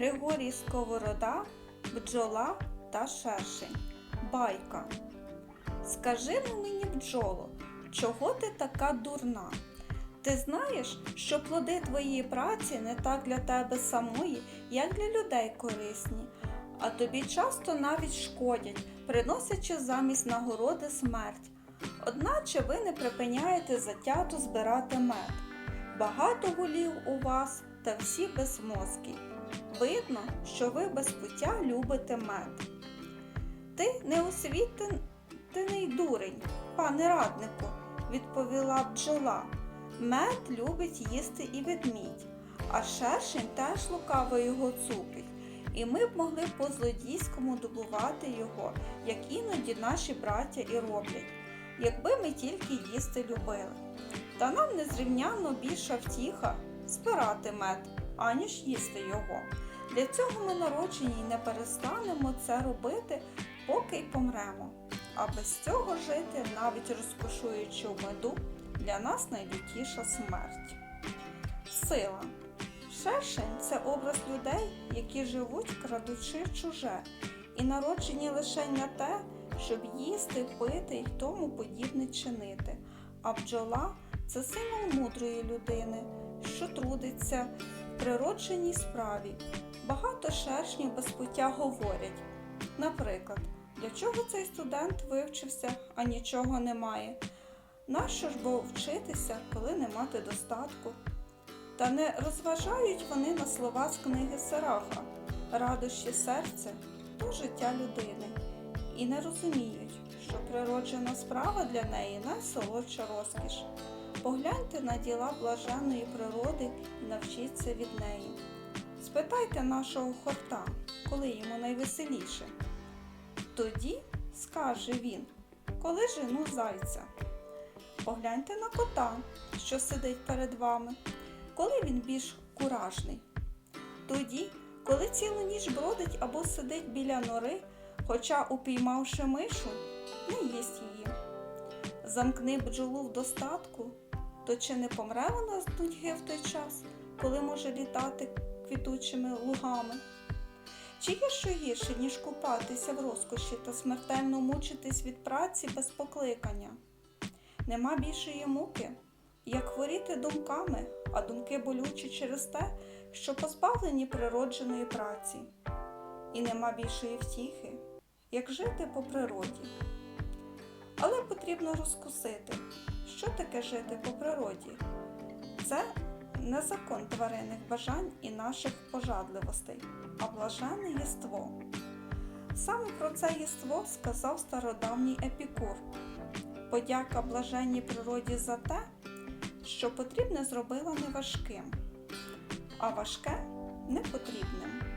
Григорій Сковорода, бджола та шершень. Байка. Скажи ну мені, бджоло, чого ти така дурна? Ти знаєш, що плоди твоєї праці не так для тебе самої, як для людей корисні, а тобі часто навіть шкодять, приносячи замість нагороди смерть. Одначе ви не припиняєте затято збирати мед. Багато голів у вас та всі безмозкі. Видно, що ви без пуття любите мед. Ти неосвітений дурень, пане раднику, відповіла бджола. Мед любить їсти і ведмідь, а шершень теж лукаво його цупить. І ми б могли по злодійському добувати його, як іноді наші браття і роблять, якби ми тільки їсти любили. Та нам незрівнянно більша втіха збирати мед, аніж їсти його. Для цього ми народжені і не перестанемо це робити, поки й помремо. А без цього жити, навіть розкошуючи в меду, для нас найлютіша смерть. Сила. Шершень це образ людей, які живуть, крадучи чуже, і народжені лише на те, щоб їсти, пити і тому подібне чинити. А бджола це символ мудрої людини, що трудиться в природженій справі. Багато шершнів без пуття говорять. Наприклад, для чого цей студент вивчився, а нічого немає? Нащо ж бо вчитися, коли не мати достатку? Та не розважають вони на слова з книги Сараха радощі серця то життя людини, і не розуміють, що природжена справа для неї найсолодша розкіш. Погляньте на діла блаженної природи і навчіться від неї. Спитайте нашого хорта, коли йому найвеселіше. Тоді скаже він, коли жену зайця. Погляньте на кота, що сидить перед вами, коли він більш куражний. Тоді, коли цілу ніч бродить або сидить біля нори, хоча, упіймавши мишу, не їсть її. Замкни бджолу в достатку, то чи не помре вона з нудьги в той час, коли може літати квітучими лугами? Чи є що гірше, ніж купатися в розкоші та смертельно мучитись від праці без покликання? Нема більшої муки, як хворіти думками, а думки болючі через те, що позбавлені природженої праці. І нема більшої втіхи, як жити по природі. Але потрібно розкусити, що таке жити по природі. Це не закон тваринних бажань і наших пожадливостей, а блаженне єство. Саме про це єство сказав стародавній епікур. Подяка блаженній природі за те, що потрібне зробила неважким, а важке непотрібним.